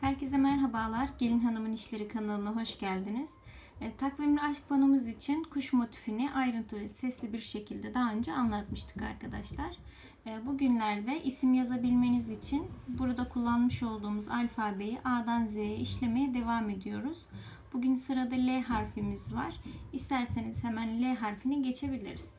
Herkese merhabalar. Gelin Hanım'ın İşleri kanalına hoş geldiniz. E, takvimli aşk panomuz için kuş motifini ayrıntılı sesli bir şekilde daha önce anlatmıştık arkadaşlar. E, bugünlerde isim yazabilmeniz için burada kullanmış olduğumuz alfabeyi A'dan Z'ye işlemeye devam ediyoruz. Bugün sırada L harfimiz var. İsterseniz hemen L harfini geçebiliriz.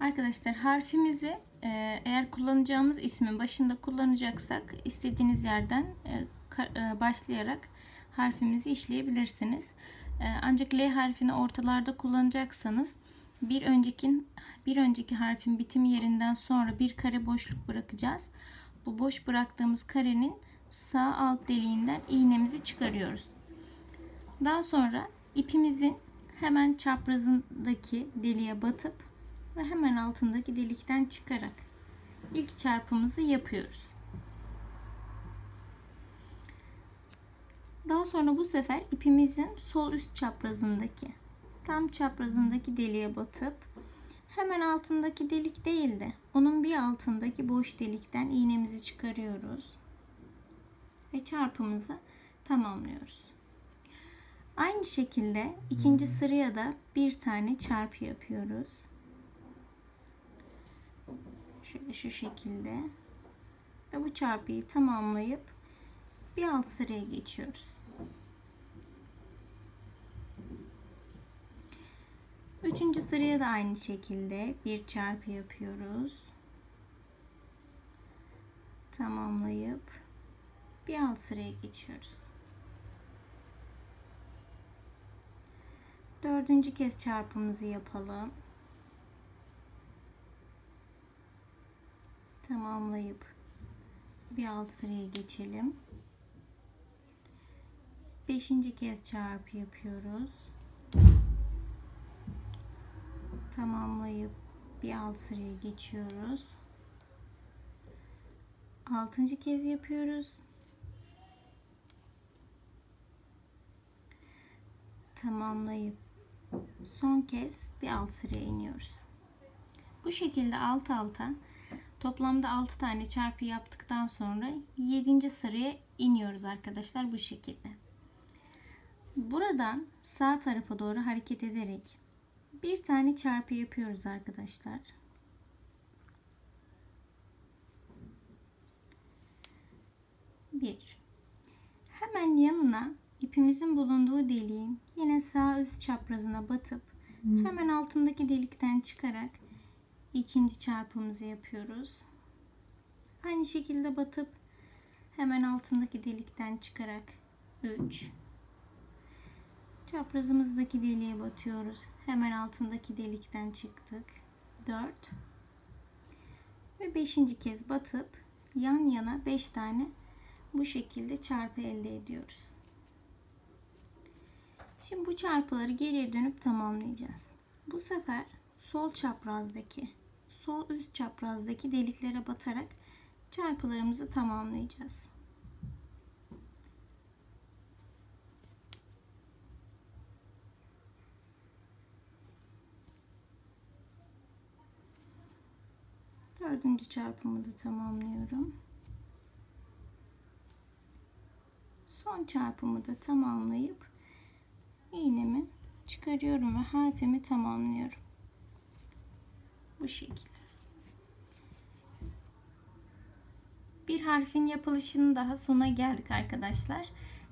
Arkadaşlar harfimizi e, eğer kullanacağımız ismin başında kullanacaksak istediğiniz yerden e, e, başlayarak harfimizi işleyebilirsiniz. Ancak L harfini ortalarda kullanacaksanız bir önceki bir önceki harfin bitim yerinden sonra bir kare boşluk bırakacağız. Bu boş bıraktığımız karenin sağ alt deliğinden iğnemizi çıkarıyoruz. Daha sonra ipimizin hemen çaprazındaki deliğe batıp ve hemen altındaki delikten çıkarak ilk çarpımızı yapıyoruz. Daha sonra bu sefer ipimizin sol üst çaprazındaki tam çaprazındaki deliğe batıp hemen altındaki delik değil de onun bir altındaki boş delikten iğnemizi çıkarıyoruz ve çarpımızı tamamlıyoruz. Aynı şekilde ikinci sıraya da bir tane çarpı yapıyoruz. Şöyle şu şekilde. Ve bu çarpıyı tamamlayıp bir alt sıraya geçiyoruz. Üçüncü sıraya da aynı şekilde bir çarpı yapıyoruz. Tamamlayıp bir alt sıraya geçiyoruz. Dördüncü kez çarpımızı yapalım. Tamamlayıp bir alt sıraya geçelim. Beşinci kez çarpı yapıyoruz. Tamamlayıp bir alt sıraya geçiyoruz. Altıncı kez yapıyoruz. Tamamlayıp son kez bir alt sıraya iniyoruz. Bu şekilde alt alta Toplamda 6 tane çarpı yaptıktan sonra 7. sıraya iniyoruz arkadaşlar bu şekilde. Buradan sağ tarafa doğru hareket ederek bir tane çarpı yapıyoruz arkadaşlar. Bir. Hemen yanına ipimizin bulunduğu deliğin yine sağ üst çaprazına batıp hemen altındaki delikten çıkarak ikinci çarpımızı yapıyoruz. Aynı şekilde batıp hemen altındaki delikten çıkarak 3 çaprazımızdaki deliğe batıyoruz. Hemen altındaki delikten çıktık. 4 ve 5. kez batıp yan yana 5 tane bu şekilde çarpı elde ediyoruz. Şimdi bu çarpıları geriye dönüp tamamlayacağız. Bu sefer sol çaprazdaki sol üst çaprazdaki deliklere batarak çarpılarımızı tamamlayacağız. Dördüncü çarpımı da tamamlıyorum. Son çarpımı da tamamlayıp iğnemi çıkarıyorum ve harfimi tamamlıyorum. Bu şekilde. Bir harfin yapılışının daha sona geldik arkadaşlar.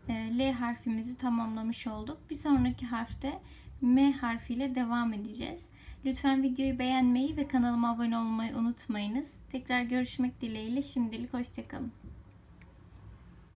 Ee, L harfimizi tamamlamış olduk. Bir sonraki harfte M harfiyle devam edeceğiz. Lütfen videoyu beğenmeyi ve kanalıma abone olmayı unutmayınız. Tekrar görüşmek dileğiyle şimdilik hoşçakalın.